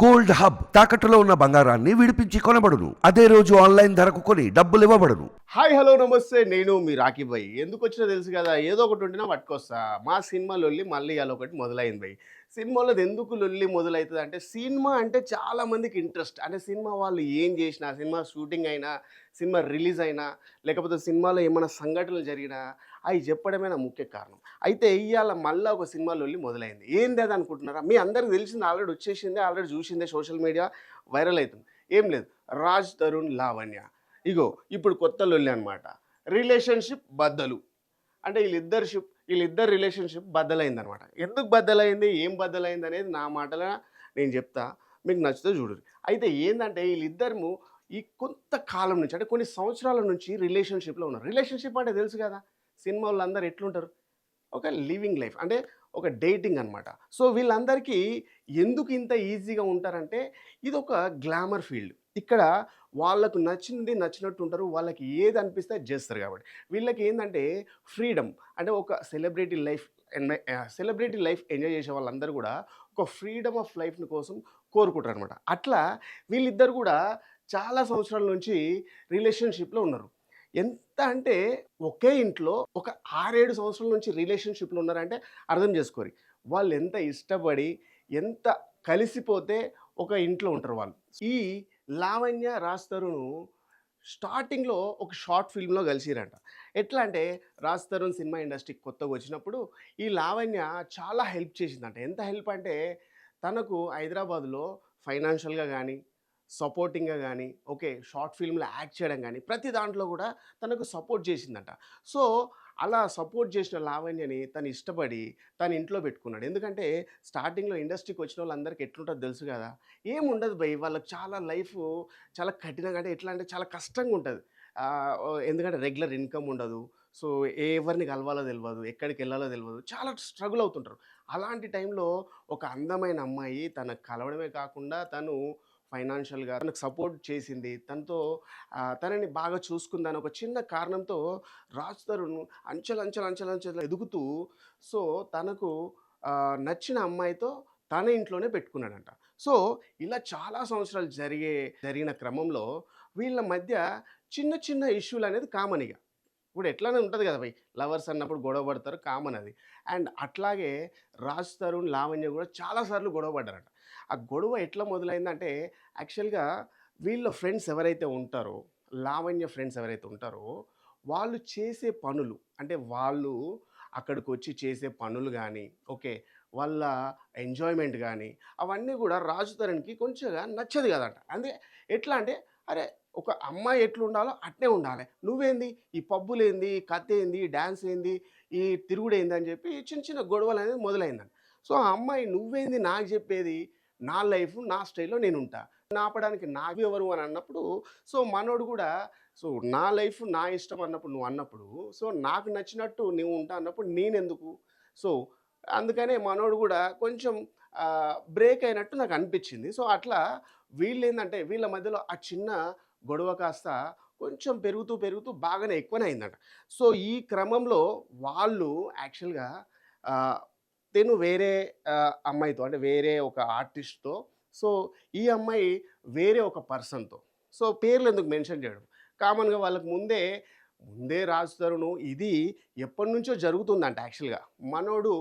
Gold hub తాకట్టులో ఉన్న బంగారాన్ని విడిపించి కొనబడును. అదే రోజు ఆన్లైన్ ధరకు కొని డబ్బులు ఇవ్వబడును. హాయ్ హలో నమస్తే. నేను మీ రాకీ భాయ్ ఎందుకు వచ్చినా తెలుసు కదా ఏదో ఒకటి ఉంటేనే పట్టుకొస్తా. మా సినిమా లొల్లి మళ్ళీ అలా ఒకటి మొదలైంది భయ్ సినిమాలో ఎందుకు లొల్లి మొదలవుతుంది అంటే సినిమా అంటే చాలా మందికి ఇంట్రెస్ట్. అంటే సినిమా వాళ్ళు ఏం చేసినా సినిమా షూటింగ్ అయినా సినిమా రిలీజ్ అయినా లేకపోతే సినిమాలో ఏమైనా సంఘటనలు జరిగినా అవి చెప్పడమే నా ముఖ్య కారణం. అయితే ఇవాళ మళ్ళీ ఒక సినిమాలో వెళ్ళి మొదలైంది. ఏంది అది అనుకుంటున్నారా? మీ అందరికి తెలిసింది ఆల్రెడీ వచ్చేసిందే ఆల్రెడీ చూసిందే సోషల్ మీడియా వైరల్ అవుతుంది ఏం లేదు. రాజ్ తరుణ్ లావణ్య. ఇగో ఇప్పుడు కొత్త లొల్లి అనమాట రిలేషన్షిప్ బద్దలు. అంటే వీళ్ళిద్దరు షిప్ వీళ్ళిద్దరు రిలేషన్షిప్ బద్దలైంది అనమాట ఎందుకు బద్దలైంది? ఏం బద్దలైంది అనేది నా మాటల నేను చెప్తా. మీకు నచ్చితే చూడరు అయితే ఏంటంటే వీళ్ళిద్దరు ఈ కొంత కాలం నుంచి అంటే కొన్ని సంవత్సరాల నుంచి రిలేషన్షిప్లో ఉన్నారు. రిలేషన్షిప్ అంటే తెలుసు కదా? సినిమా వాళ్ళు అందరు ఎట్లుంటారు? ఒక లివింగ్ లైఫ్ అంటే ఒక డేటింగ్ అనమాట సో వీళ్ళందరికీ ఎందుకు ఇంత ఈజీగా ఉంటారంటే ఇది ఒక గ్లామర్ ఫీల్డ్. ఇక్కడ వాళ్ళకు నచ్చింది నచ్చినట్టు ఉంటారు వాళ్ళకి ఏది అనిపిస్తే చేస్తారు కాబట్టి. వీళ్ళకి ఏంటంటే ఫ్రీడమ్ అంటే ఒక celebrity life celebrity life enjoy చేసే వాళ్ళందరూ కూడా ఒక ఫ్రీడమ్ ఆఫ్ లైఫ్ని కోసం కోరుకుంటారు అనమాట అట్లా వీళ్ళిద్దరు కూడా చాలా సంవత్సరాల నుంచి రిలేషన్షిప్లో ఉన్నారు. ఎంత అంటే ఒకే ఇంట్లో ఒక ఆరేడు సంవత్సరాల నుంచి రిలేషన్షిప్లో ఉన్నారంటే అర్థం చేసుకోరు. వాళ్ళు ఎంత ఇష్టపడి ఎంత కలిసిపోతే ఒక ఇంట్లో ఉంటారు వాళ్ళు. ఈ లావణ్య రాస్తరును స్టార్టింగ్లో ఒక షార్ట్ ఫిల్మ్లో కలిసిరంట. ఎట్లా అంటే రాజ్ తరుణ్ సినిమా ఇండస్ట్రీకి కొత్తగా వచ్చినప్పుడు ఈ లావణ్య చాలా హెల్ప్ చేసిందంట. ఎంత హెల్ప్ అంటే తనకు హైదరాబాద్లో ఫైనాన్షియల్గా కానీ సపోర్టింగ్గా కానీ ఓకే షార్ట్ ఫిల్మ్లో యాక్ట్ చేయడం కానీ ప్రతి దాంట్లో కూడా తనకు సపోర్ట్ చేసిందంట. సో అలా సపోర్ట్ చేసిన లావణ్యని తను ఇష్టపడి తను ఇంట్లో పెట్టుకున్నాడు. ఎందుకంటే స్టార్టింగ్లో ఇండస్ట్రీకి వచ్చిన వాళ్ళందరికీ ఎట్లుంటుందో తెలుసు కదా ఏముండదు భయ్ వాళ్ళకి చాలా లైఫ్ చాలా కఠినంగా అంటే ఎట్లా అంటే చాలా కష్టంగా ఉంటుంది. ఎందుకంటే రెగ్యులర్ ఇన్కమ్ ఉండదు. సో ఎవరిని కలవాలో తెలియదు ఎక్కడికి వెళ్ళాలో తెలియదు చాలా స్ట్రగుల్ అవుతుంటారు. అలాంటి టైంలో ఒక అందమైన అమ్మాయి తనకు కలవడమే కాకుండా తను ఫైనాన్షియల్గా తనకు సపోర్ట్ చేసింది. తనతో తనని బాగా చూసుకుందని ఒక చిన్న కారణంతో రాజ్ తరుణ్ అంచెలు అంచెలు అంచెలు అంచెలు ఎదుగుతూ సో తనకు నచ్చిన అమ్మాయితో తన ఇంట్లోనే పెట్టుకున్నాడంట. సో ఇలా చాలా సంవత్సరాలు జరిగే జరిగిన క్రమంలో వీళ్ళ మధ్య చిన్న చిన్న ఇష్యూలు అనేది కామన్ ఇక ఇప్పుడు ఎట్లానే ఉంటుంది కదా భయ్ లవర్స్ అన్నప్పుడు గొడవ పడతారు కామన్ అది. అండ్ అట్లాగే రాజ్ తరుణ్ లావణ్య కూడా చాలాసార్లు గొడవ పడ్డారట. ఆ గొడవ ఎట్లా మొదలైందంటే యాక్చువల్గా వీళ్ళ ఫ్రెండ్స్ ఎవరైతే ఉంటారో లావణ్య ఫ్రెండ్స్ ఎవరైతే ఉంటారో వాళ్ళు చేసే పనులు అంటే వాళ్ళు అక్కడికి వచ్చి చేసే పనులు కానీ ఓకే వాళ్ళ ఎంజాయ్మెంట్ కానీ అవన్నీ కూడా రాజు తరణ్కి కొంచెంగా నచ్చదు కదంట. అంటే ఎట్లా అంటే అరే ఒక అమ్మాయి ఎట్లా ఉండాలో అట్నే ఉండాలి. నువ్వేంది? ఈ పబ్బులు ఏంది ఈ కథ ఏంది డ్యాన్స్ ఏంది ఈ తిరుగుడు ఏంది అని చెప్పి చిన్న చిన్న గొడవలు అనేది మొదలైందండి సో ఆ అమ్మాయి నువ్వేంది? నాకు చెప్పేది నా లైఫ్ నా స్టైల్లో నేను ఉంటా నాపడానికి నాకు ఎవరు అని అన్నప్పుడు సో మనోడు కూడా సో నా లైఫ్ నా ఇష్టం అన్నప్పుడు నువ్వు అన్నప్పుడు సో నాకు నచ్చినట్టు నువ్వు ఉంటా అన్నప్పుడు నేనెందుకు? సో అందుకనే మనోడు కూడా కొంచెం బ్రేక్ అయినట్టు నాకు అనిపించింది. సో అట్లా వీళ్ళు ఏంటంటే వీళ్ళ మధ్యలో ఆ చిన్న గొడవ కాస్త కొంచెం పెరుగుతూ పెరుగుతూ బాగానే ఎక్కువనే అయిందట. సో ఈ క్రమంలో వాళ్ళు యాక్చువల్గా తను వేరే అమ్మాయితో అంటే వేరే ఒక ఆర్టిస్ట్తో. సో ఈ అమ్మాయి వేరే ఒక పర్సన్తో. సో పేర్లు ఎందుకు మెన్షన్ చేయడం? కామన్గా వాళ్ళకి ముందే ముందే రాస్తారు ఇది ఎప్పటి నుంచో జరుగుతుందంట యాక్చువల్గా. మనోడు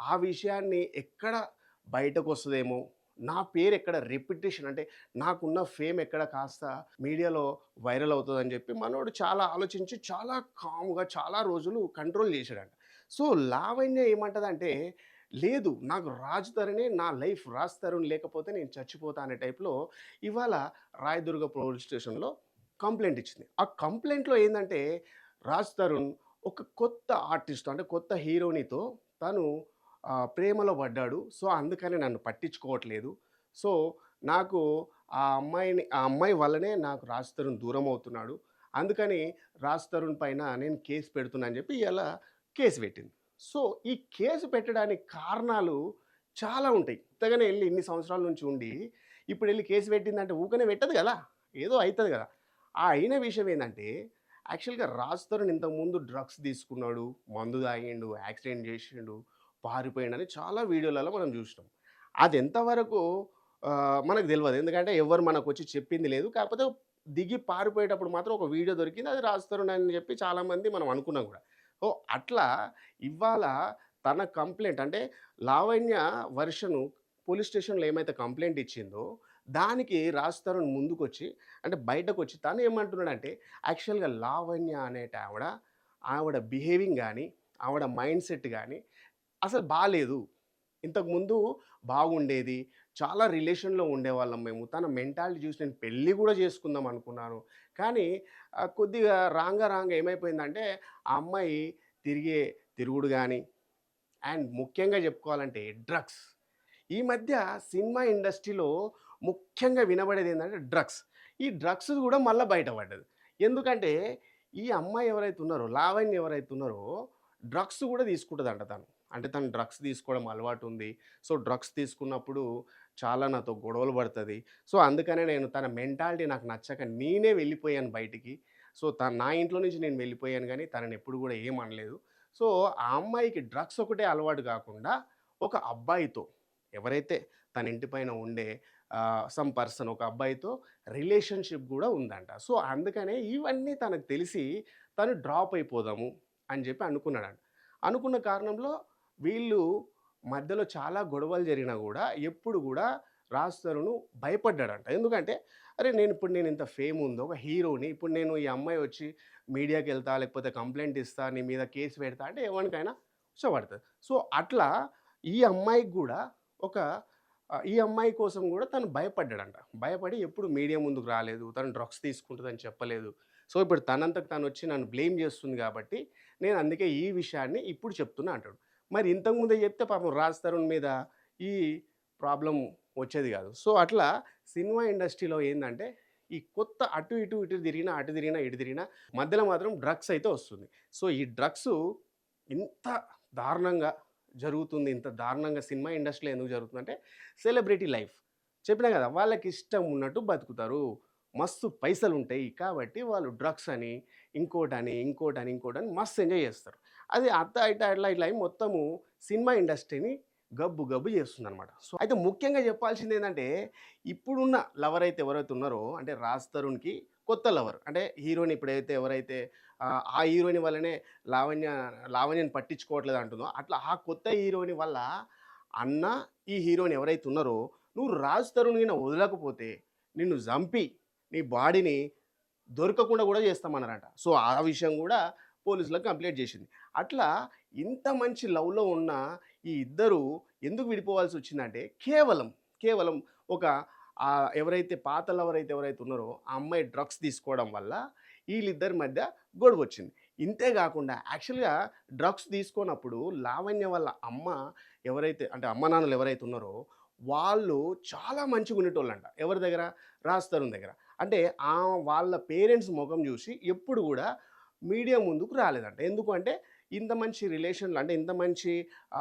ఆ విషయాన్ని ఎక్కడ బయటకు వస్తుందేమో నా పేరు ఎక్కడ రెప్యుటేషన్ అంటే నాకున్న ఫేమ్ ఎక్కడ కాస్త మీడియాలో వైరల్ అవుతుందని చెప్పి మనోడు చాలా ఆలోచించి చాలా కామ్గా చాలా రోజులు కంట్రోల్ చేశాడంట. సో లావణ్య ఏమంటదంటే లేదు నాకు రాజ్ తరుణే నా లైఫ్ రాజ్ తరుణ్ లేకపోతే నేను చచ్చిపోతా అనే టైప్లో ఇవాళ రాయదుర్గ పోలీస్ స్టేషన్లో కంప్లైంట్ ఇచ్చింది. ఆ కంప్లైంట్లో ఏంటంటే రాజ్ తరుణ్ ఒక కొత్త ఆర్టిస్ట్ అంటే కొత్త హీరోనితో తను ప్రేమలో పడ్డాడు. సో అందుకని నన్ను పట్టించుకోవట్లేదు. సో నాకు ఆ అమ్మాయిని ఆ అమ్మాయి వల్లనే నాకు రాజ్ తరుణ్ దూరం అవుతున్నాడు. అందుకని రాజ్ తరుణ్ పైన నేను కేసు పెడుతున్నా అని చెప్పి ఇలా కేసు పెట్టింది. సో ఈ కేసు పెట్టడానికి కారణాలు చాలా ఉంటాయి. ఇంతగానే వెళ్ళి ఇన్ని సంవత్సరాల నుంచి ఉండి ఇప్పుడు వెళ్ళి కేసు పెట్టిందంటే ఊకనే పెట్టదు కదా? ఏదో అవుతుంది కదా? ఆ అయిన విషయం ఏంటంటే యాక్చువల్గా రాజ్ తరుణ్ ఇంతకుముందు డ్రగ్స్ తీసుకున్నాడు మందు తాగిండు యాక్సిడెంట్ చేసిండు పారిపోయిండు అని చాలా వీడియోలలో మనం చూసినాం. అది ఎంతవరకు మనకు తెలియదు ఎందుకంటే ఎవ్వరు వచ్చి చెప్పింది లేదు. కాకపోతే దిగి పారిపోయేటప్పుడు మాత్రం ఒక వీడియో దొరికింది. అది రాజ్ తరుణ్ అని చెప్పి చాలామంది మనం అనుకున్నాం కూడా. ఓ అట్లా ఇవాళ తన కంప్లైంట్ అంటే లావణ్య వర్షను పోలీస్ స్టేషన్‌లో ఏమైతే కంప్లైంట్ ఇచ్చిందో, దానికి రాజ్ తరుణ్ ముందుకొచ్చి అంటే బయటకొచ్చి తను ఏమంటున్నాడంటే యాక్చువల్‌గా లావణ్య అనేట ఆవిడ ఆవిడ బిహేవింగ్ కానీ ఆవిడ మైండ్ సెట్ కానీ అసలు బాగాలేదు ఇంతకుముందు బాగుండేది. చాలా రిలేషన్‌లో ఉండేవాళ్ళం మేము. తన మెంటాలిటీ చూసి నేను పెళ్ళి కూడా చేసుకుందాం అనుకున్నాను. కానీ కొద్దిగా రాంగా రాంగా ఏమైపోయిందంటే ఆ అమ్మాయి తిరిగే తిరుగుడు కానీ అండ్ ముఖ్యంగా చెప్పుకోవాలంటే డ్రగ్స్. ఈ మధ్య సినిమా ఇండస్ట్రీలో ముఖ్యంగా వినబడేది ఏంటంటే డ్రగ్స్. ఈ డ్రగ్స్ కూడా మళ్ళీ బయట పడ్డది. ఎందుకంటే ఈ అమ్మాయి ఎవరైతే ఉన్నారో, లావణ్య ఎవరైతే ఉన్నారో డ్రగ్స్ కూడా తీసుకుంటుందంట తను. అంటే తను డ్రగ్స్ తీసుకోవడం అలవాటు ఉంది. సో, డ్రగ్స్ తీసుకున్నప్పుడు చాలా నాతో గొడవలు పడుతుంది సో, అందుకనే నేను తన మెంటాలిటీ నాకు నచ్చక నేనే వెళ్ళిపోయాను బయటికి. సో, తన నా ఇంట్లో నుంచి నేను వెళ్ళిపోయాను కానీ తనని ఎప్పుడు కూడా ఏం అనలేదు. సో, ఆ అమ్మాయికి డ్రగ్స్ ఒకటే అలవాటు కాకుండా ఒక అబ్బాయితో ఎవరైతే తన ఇంటి పైన ఉండే సమ్ పర్సన్ ఒక అబ్బాయితో రిలేషన్‌షిప్ కూడా ఉందంట. సో, అందుకనే ఇవన్నీ తనకు తెలిసి తను డ్రాప్ అయిపోదాము అని చెప్పి అనుకున్నాడంట. అనుకున్న కారణంలో వీళ్ళు మధ్యలో చాలా గొడవలు జరిగినా కూడా ఎప్పుడు కూడా రాజ్ భయపడ్డాడంట. ఎందుకంటే అరే! నేను ఇప్పుడు నేను ఇంత ఫేమ్ ఉందో ఒక హీరోని. ఇప్పుడు నేను ఈ అమ్మాయి వచ్చి మీడియాకి వెళ్తా లేకపోతే కంప్లైంట్ ఇస్తా, నీ మీద కేసు పెడతా అంటే ఎవరికైనా ఇష్టపడుతుంది సో, అట్లా ఈ అమ్మాయికి కూడా ఒక ఈ అమ్మాయి కోసం కూడా తను భయపడ్డాడంట. భయపడి ఎప్పుడు మీడియా ముందుకు రాలేదు. తను డ్రగ్స్ తీసుకుంటుందని చెప్పలేదు. సో, ఇప్పుడు తనంతకు వచ్చి నన్ను బ్లేమ్ చేస్తుంది కాబట్టి నేను అందుకే ఈ విషయాన్ని ఇప్పుడు చెప్తున్నా అంటాడు. మరి ఇంతకుముందే చెప్తే పాపం రాజ్ తరుణ్ మీద ఈ ప్రాబ్లం వచ్చేది కాదు సో, అట్లా సినిమా ఇండస్ట్రీలో ఏంటంటే ఈ కొత్త అటు ఇటు ఇటు తిరిగినా, అటు తిరిగినా, ఇటు తిరిగినా మధ్యలో మాత్రం డ్రగ్స్ అయితే వస్తుంది. సో, ఈ డ్రగ్స్ ఇంత దారుణంగా జరుగుతుంది. ఇంత దారుణంగా సినిమా ఇండస్ట్రీలో ఎందుకు జరుగుతుందంటే సెలబ్రిటీ లైఫ్. చెప్పినా కదా వాళ్ళకి ఇష్టం ఉన్నట్టు బతుకుతారు. మస్తు పైసలు ఉంటాయి కాబట్టి వాళ్ళు డ్రగ్స్ అని, ఇంకోటని, ఇంకోటని, ఇంకోటని మస్తు ఎంజాయ్ చేస్తారు. అది అత్త ఇట్లా అట్లా ఇట్లా మొత్తము సినిమా ఇండస్ట్రీని గబ్బు గబ్బు చేస్తుందనమాట. సో, అయితే ముఖ్యంగా చెప్పాల్సింది ఏంటంటే ఇప్పుడున్న లవర్ అయితే ఎవరైతే ఉన్నారో అంటే రాజ్ తరుణ్‌కి కొత్త లవర్. అంటే హీరోయిన్ ఇప్పుడైతే ఎవరైతే ఆ హీరోయిన్ వల్లనే లావణ్య లావణ్యని పట్టించుకోవట్లేదు అంటుందో అట్లా ఆ కొత్త హీరోయిన్ వల్ల అన్న, ఈ హీరోయిన్ ఎవరైతే ఉన్నారో నువ్వు రాజ్ తరుణ్ వదలకపోతే నిన్ను చంపి నీ బాడీని దొరకకుండా కూడా చేస్తామన్నారంట. సో, ఆ విషయం కూడా పోలీసులకు కంప్లైంట్ చేసింది. అట్లా ఇంత మంచి లవ్‌లో ఉన్న ఈ ఇద్దరు ఎందుకు విడిపోవాల్సి వచ్చిందంటే కేవలం, కేవలం ఒక ఎవరైతే పాత లవర్ అయితే ఎవరైతే ఉన్నారో ఆ అమ్మాయి డ్రగ్స్ తీసుకోవడం వల్ల వీళ్ళిద్దరి మధ్య గొడవొచ్చింది. ఇంతే కాకుండా యాక్చువల్‌గా డ్రగ్స్ తీసుకున్నప్పుడు లావణ్య వాళ్ళ అమ్మ ఎవరైతే అంటే అమ్మానాన్నలు ఎవరైతే ఉన్నారో వాళ్ళు చాలా మంచిగా ఉండేటోళ్ళంట ఎవరి దగ్గర? రాజ్ దగ్గర. అంటే ఆ వాళ్ళ పేరెంట్స్ ముఖం చూసి ఎప్పుడు కూడా మీడియా ముందుకు రాలేదంట. ఎందుకు అంటే ఇంత మంచి రిలేషన్లు అంటే ఇంత మంచి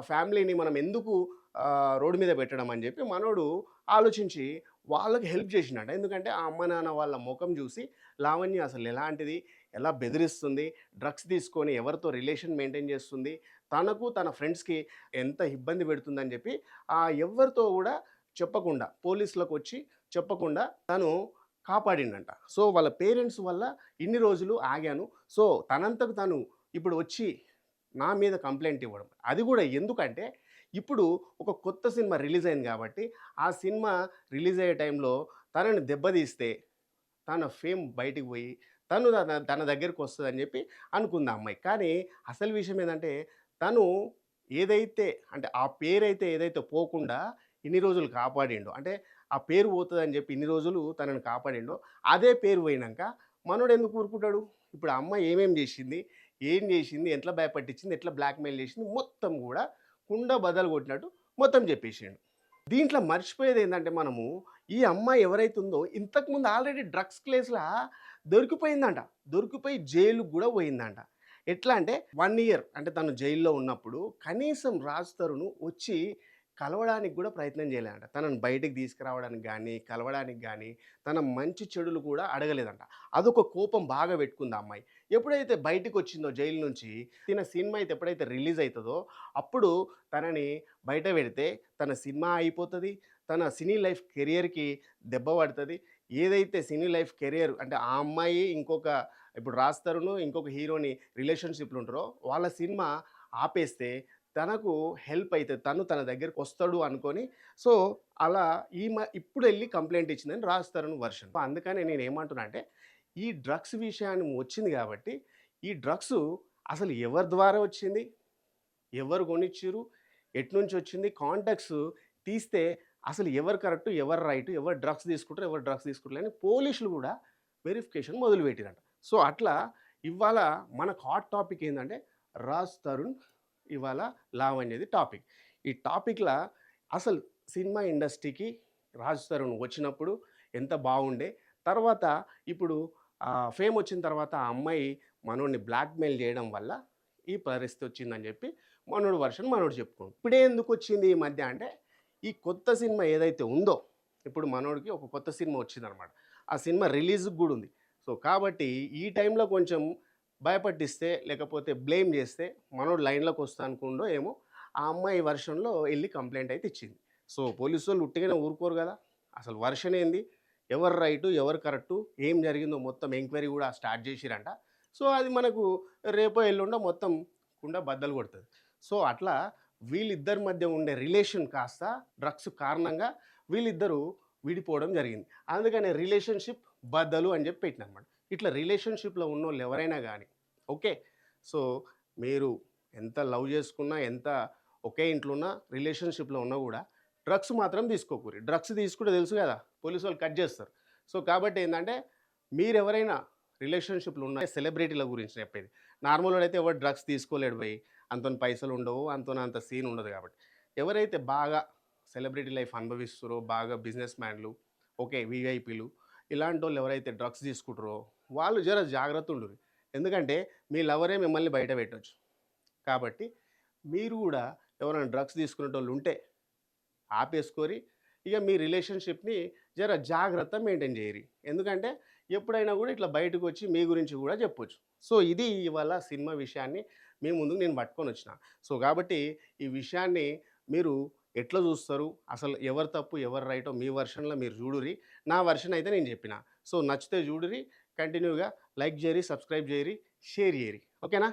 ఫ్యామిలీని మనం ఎందుకు రోడ్డు మీద పెట్టడం అని చెప్పి మనోడు ఆలోచించి వాళ్ళకి హెల్ప్ చేసిండట ఎందుకంటే ఆ అమ్మ, నాన్న వాళ్ళ ముఖం చూసి లావణ్య అసలు ఎలాంటిది, ఎలా బెదిరిస్తుంది, డ్రగ్స్ తీసుకొని ఎవరితో రిలేషన్ మెయింటైన్ చేస్తుంది, తనకు తన ఫ్రెండ్స్‌కి ఎంత ఇబ్బంది పెడుతుందని చెప్పి ఆ ఎవరితో కూడా చెప్పకుండా పోలీసులకొచ్చి చెప్పకుండా తను కాపాడిండంట. సో, వాళ్ళ పేరెంట్స్ వల్ల ఇన్ని రోజులు ఆగాను. సో, తనంతకు తను ఇప్పుడు వచ్చి నా మీద కంప్లైంట్ ఇవ్వడం. అది కూడా ఎందుకంటే ఇప్పుడు ఒక కొత్త సినిమా రిలీజ్ అయింది కాబట్టి ఆ సినిమా రిలీజ్ అయ్యే టైంలో తనని దెబ్బతీస్తే తన ఫేమ్ బయటికి పోయి తను తన తన దగ్గరికి వస్తుందని చెప్పి అనుకుంది అమ్మాయి. కానీ అసలు విషయం ఏంటంటే తను ఏదైతే అంటే ఆ పేరైతే ఏదైతే పోకుండా ఇన్ని రోజులు కాపాడిండో అంటే ఆ పేరు పోతుందని చెప్పి ఇన్ని రోజులు తనని కాపాడిండో అదే పేరు పోయినాక మనోడు ఎందుకు ఊరుకుంటాడు? ఇప్పుడు అమ్మ ఏమేం చేసింది ఏం చేసింది ఎట్లా భయపట్టించింది? ఎట్లా బ్లాక్‌మెయిల్ చేసింది మొత్తం కూడా కుండ బదలు కొట్టినట్టు మొత్తం చెప్పేసిండు దీంట్లో మర్చిపోయేది ఏంటంటే మనము ఈ అమ్మాయి ఎవరైతే ఉందో ఇంతకుముందు ఆల్రెడీ డ్రగ్స్ కేస్‌లా దొరికిపోయిందంట. దొరికిపోయి జైలుకు కూడా పోయిందంట. ఎట్లా అంటే వన్ ఇయర్ అంటే తను జైల్‌లో ఉన్నప్పుడు కనీసం రాజ్ తరుణ్ వచ్చి కలవడానికి కూడా ప్రయత్నం చేయలేదంట. తనను బయటికి తీసుకురావడానికి కానీ కలవడానికి కానీ తన మంచి చెడులు కూడా అడగలేదంట. అదొక కోపం బాగా పెట్టుకుంది ఆ అమ్మాయి. ఎప్పుడైతే బయటికొచ్చిందో జైలు నుంచి తిన సినిమా అయితే ఎప్పుడైతే రిలీజ్ అవుతుందో అప్పుడు తనని బయట పెడితే తన సినిమా అయిపోతుంది తన సినీ లైఫ్ కెరియర్కి దెబ్బ పడుతుంది ఏదైతే సినీ లైఫ్ కెరియర్ అంటే ఆ అమ్మాయి ఇంకొక ఇప్పుడు రాస్తారును ఇంకొక హీరోని రిలేషన్షిప్లు ఉంటారో వాళ్ళ సినిమా ఆపేస్తే తనకు హెల్ప్ అవుతుంది తను తన దగ్గరికి వస్తాడు అనుకొని సో అలా ఈ మ ఇప్పుడు వెళ్ళి కంప్లైంట్ ఇచ్చిందని రాస్తారని వర్షన్. అందుకని నేను ఏమంటున్నా అంటే ఈ డ్రగ్స్ విషయాన్ని వచ్చింది కాబట్టి ఈ డ్రగ్స్ అసలు ఎవరి ద్వారా వచ్చింది? ఎవరు కొనిచ్చిరు ఎట్నుంచి వచ్చింది? కాంటాక్ట్స్ తీస్తే అసలు ఎవరు కరెక్ట్ ఎవరు రైట్ ఎవరు డ్రగ్స్ తీసుకుంటారు ఎవరు డ్రగ్స్ తీసుకుంటారు అని పోలీసులు కూడా వెరిఫికేషన్ మొదలుపెట్టిరంట. సో అట్లా ఇవాళ మనకు హాట్ టాపిక్ ఏంటంటే రాజ్ తరుణ్ ఇవాళ లావ్ అనేది టాపిక్. ఈ టాపిక్లో అసలు సినిమా ఇండస్ట్రీకి రాజ్ తరుణ్ వచ్చినప్పుడు ఎంత బాగుండే తర్వాత ఇప్పుడు ఫేమ్ వచ్చిన తర్వాత ఆ అమ్మాయి మనోడిని బ్లాక్మెయిల్ చేయడం వల్ల ఈ పరిస్థితి వచ్చిందని చెప్పి మనోడు వర్షన్ మనోడు చెప్పుకోండి ఇప్పుడే ఎందుకు వచ్చింది ఈ మధ్య అంటే ఈ కొత్త సినిమా ఏదైతే ఉందో ఇప్పుడు మనోడికి ఒక కొత్త సినిమా వచ్చిందనమాట. ఆ సినిమా రిలీజ్కి కూడా ఉంది. సో కాబట్టి ఈ టైంలో కొంచెం భయపట్టిస్తే లేకపోతే బ్లేమ్ చేస్తే మనోడు లైన్లోకి వస్తా అనుకుండో ఏమో ఆ అమ్మాయి వర్షంలో వెళ్ళి కంప్లైంట్ అయితే ఇచ్చింది. సో పోలీసు వాళ్ళు ఉట్టిగానే ఊరుకోరు కదా! అసలు వర్షన్ ఏంది? ఎవరు రైటు? ఎవరు కరెక్టు? ఏం జరిగిందో మొత్తం ఎంక్వైరీ కూడా స్టార్ట్ చేసిరంట. సో అది మనకు రేపో ఎల్లుండో మొత్తం కుండా బద్దలు కొడుతుంది. సో అట్లా వీళ్ళిద్దరి మధ్య ఉండే రిలేషన్ కాస్త డ్రగ్స్ కారణంగా వీళ్ళిద్దరూ విడిపోవడం జరిగింది. అందుకనే రిలేషన్షిప్ బద్దలు అని చెప్పి పెట్టిన అనమాట ఇట్లా రిలేషన్షిప్లో ఉన్న వాళ్ళు ఎవరైనా కానీ ఓకే? సో మీరు ఎంత లవ్ చేసుకున్నా ఎంత ఒకే ఇంట్లో ఉన్న రిలేషన్షిప్లో ఉన్నా కూడా డ్రగ్స్ మాత్రం తీసుకోకూరి. డ్రగ్స్ తీసుకుంటే తెలుసు కదా పోలీసు వాళ్ళు కట్ చేస్తారు. సో కాబట్టి ఏంటంటే మీరు ఎవరైనా రిలేషన్షిప్లు ఉన్న సెలబ్రిటీల గురించి చెప్పేది. నార్మల్ అయితే ఎవరు డ్రగ్స్ తీసుకోలేడు పోయి అంత పైసలు ఉండవు అంత అంత సీన్ ఉండదు కాబట్టి. ఎవరైతే బాగా సెలబ్రిటీ లైఫ్ అనుభవిస్తారో బాగా బిజినెస్ మ్యాన్లు ఓకే విఐపీలు ఇలాంటి వాళ్ళు ఎవరైతే డ్రగ్స్ తీసుకుంటారో వాళ్ళు జర జాగ్రత్త ఉండరు ఎందుకంటే మీ లవరే మిమ్మల్ని బయట పెట్టవచ్చు కాబట్టి మీరు కూడా ఎవరైనా డ్రగ్స్ తీసుకునేటోళ్ళు ఉంటే ఆపేసుకొని ఇక మీ రిలేషన్షిప్ని జర జాగ్రత్త మెయింటైన్ చేయరు ఎందుకంటే ఎప్పుడైనా కూడా ఇట్లా బయటకు వచ్చి మీ గురించి కూడా చెప్పొచ్చు. సో ఇది ఇవాళ సినిమా విషయాన్ని మీ ముందుకు నేను పట్టుకొని వచ్చిన. సో కాబట్టి ఈ విషయాన్ని మీరు ఎట్లా చూస్తారు? అసలు ఎవరు తప్పు ఎవరు రైటో మీ వర్షన్లో మీరు చూడురి నా వర్షన్ అయితే నేను చెప్పిన. సో నచ్చితే చూడురి కంటిన్యూగా లైక్ చేయరి సబ్స్క్రైబ్ చేయరి షేర్ చేయరి ఓకేనా?